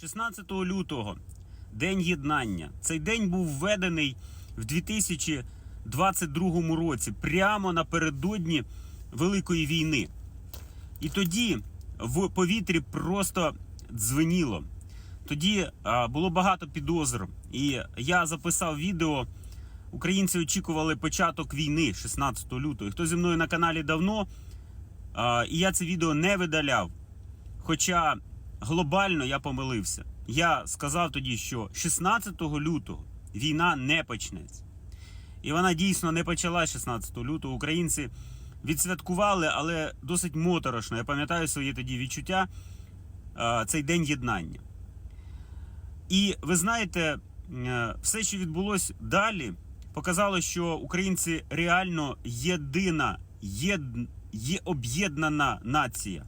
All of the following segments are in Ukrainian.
16 лютого, День єднання. Цей день був введений в 2022 році, прямо напередодні Великої війни. І тоді в повітрі просто дзвеніло. Тоді було багато підозр. І я записав відео. Українці очікували початок війни 16 лютого. Хто зі мною на каналі давно, і я це відео не видаляв. Хоча глобально я помилився. Я сказав тоді, що 16 лютого війна не почнеться. І вона дійсно не почалась 16 лютого. Українці відсвяткували, але досить моторошно. Я пам'ятаю свої тоді відчуття е, цей день єднання. І ви знаєте, е, все, що відбулось далі, показало, що українці реально єдина, єд, є об'єднана нація.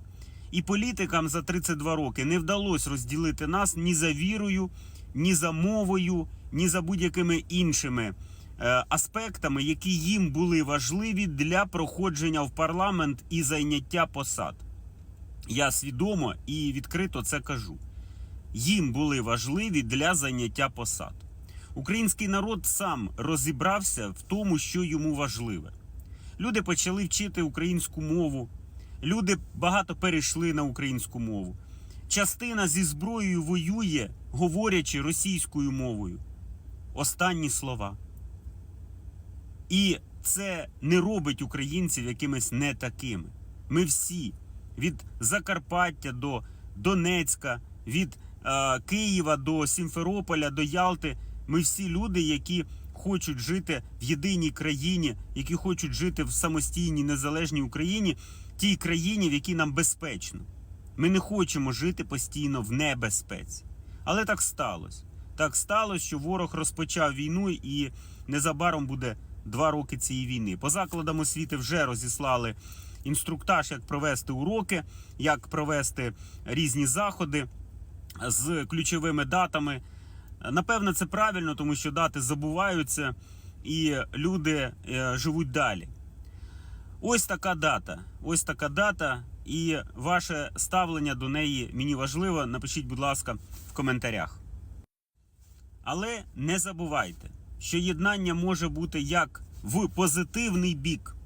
І політикам за 32 роки не вдалося розділити нас ні за вірою, ні за мовою, ні за будь-якими іншими е, аспектами, які їм були важливі для проходження в парламент і зайняття посад. Я свідомо і відкрито це кажу. Їм були важливі для заняття посад. Український народ сам розібрався в тому, що йому важливе. Люди почали вчити українську мову. Люди багато перейшли на українську мову. Частина зі зброєю воює, говорячи російською мовою. Останні слова. І це не робить українців якимись не такими. Ми всі від Закарпаття до Донецька, від е, Києва до Сімферополя до Ялти. Ми всі люди, які хочуть жити в єдиній країні, які хочуть жити в самостійній незалежній Україні, тій країні, в якій нам безпечно. Ми не хочемо жити постійно в небезпеці. Але так сталося. Так сталося, що ворог розпочав війну, і незабаром буде два роки цієї війни. По закладам освіти вже розіслали інструктаж, як провести уроки, як провести різні заходи з ключовими датами. Напевно, це правильно, тому що дати забуваються і люди е, живуть далі. Ось така дата. Ось така дата, і ваше ставлення до неї мені важливо. Напишіть, будь ласка, в коментарях. Але не забувайте, що єднання може бути як в позитивний бік,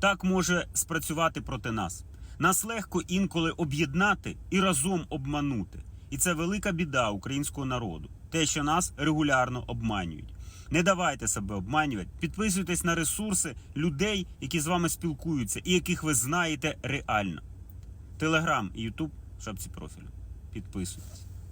так може спрацювати проти нас. Нас легко інколи об'єднати і разом обманути. І це велика біда українського народу. Те, що нас регулярно обманюють. Не давайте себе обманювати. Підписуйтесь на ресурси людей, які з вами спілкуються і яких ви знаєте реально. Телеграм і Ютуб шапці профілю. Підписуйтесь.